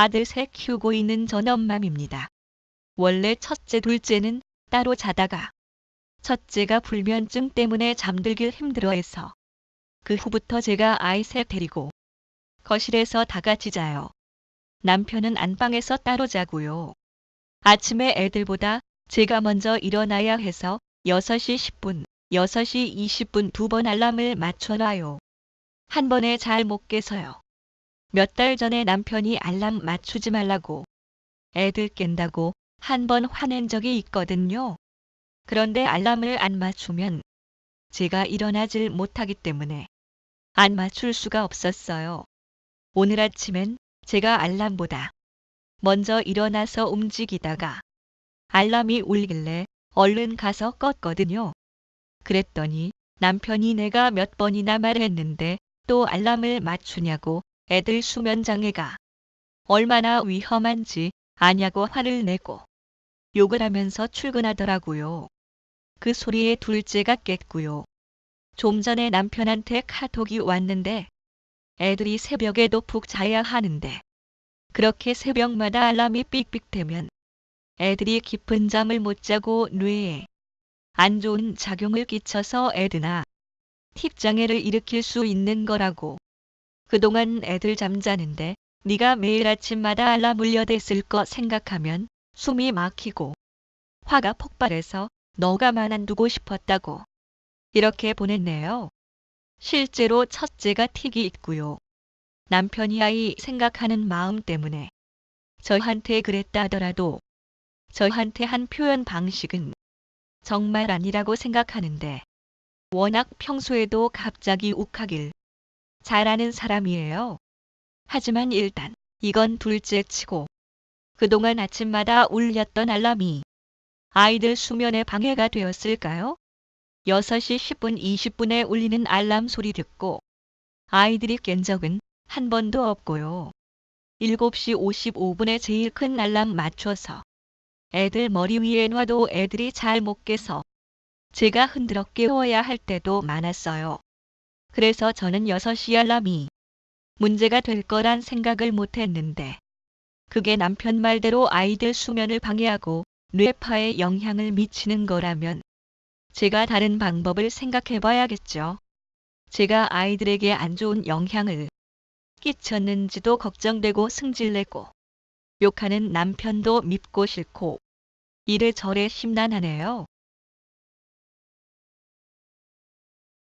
아들 셋 키우고 있는 전엄맘입니다. 원래 첫째, 둘째는 따로 자다가 첫째가 불면증 때문에 잠들길 힘들어해서 그 후부터 제가 아이 셋 데리고 거실에서 다 같이 자요. 남편은 안방에서 따로 자고요. 아침에 애들보다 제가 먼저 일어나야 해서 6시 10분, 6시 20분 두 번 알람을 맞춰놔요. 한 번에 잘 못 깨서요. 몇 달 전에 남편이 알람 맞추지 말라고 애들 깬다고 한 번 화낸 적이 있거든요. 그런데 알람을 안 맞추면 제가 일어나질 못하기 때문에 안 맞출 수가 없었어요. 오늘 아침엔 제가 알람보다 먼저 일어나서 움직이다가 알람이 울길래 얼른 가서 껐거든요. 그랬더니 남편이 내가 몇 번이나 말했는데 또 알람을 맞추냐고 애들 수면 장애가 얼마나 위험한지 아냐고 화를 내고 욕을 하면서 출근하더라고요. 그 소리에 둘째가 깼고요. 좀 전에 남편한테 카톡이 왔는데 애들이 새벽에도 푹 자야 하는데 그렇게 새벽마다 알람이 삑삑대면 애들이 깊은 잠을 못 자고 뇌에 안 좋은 작용을 끼쳐서 애드나 틱장애를 일으킬 수 있는 거라고. 그동안 애들 잠자는데 네가 매일 아침마다 알람 울려댔을 거 생각하면 숨이 막히고 화가 폭발해서 너가 만안 두고 싶었다고. 이렇게 보냈네요. 실제로 첫째가 틱이 있고요. 남편이 아이 생각하는 마음 때문에 저한테 그랬다 하더라도 저한테 한 표현 방식은 정말 아니라고 생각하는데 워낙 평소에도 갑자기 욱하길 잘하는 사람이에요. 하지만 일단 이건 둘째 치고 그동안 아침마다 울렸던 알람이 아이들 수면에 방해가 되었을까요? 6시 10분 20분에 울리는 알람 소리 듣고 아이들이 깬 적은 한 번도 없고요. 7시 55분에 제일 큰 알람 맞춰서 애들 머리 위에 놔도 애들이 잘 못 깨서 제가 흔들어 깨워야 할 때도 많았어요. 그래서 저는 6시 알람이 문제가 될 거란 생각을 못 했는데 그게 남편 말대로 아이들 수면을 방해하고 뇌파에 영향을 미치는 거라면 제가 다른 방법을 생각해 봐야겠죠. 제가 아이들에게 안 좋은 영향을 끼쳤는지도 걱정되고 승질내고 욕하는 남편도 밉고 싫고 이래저래 심란하네요.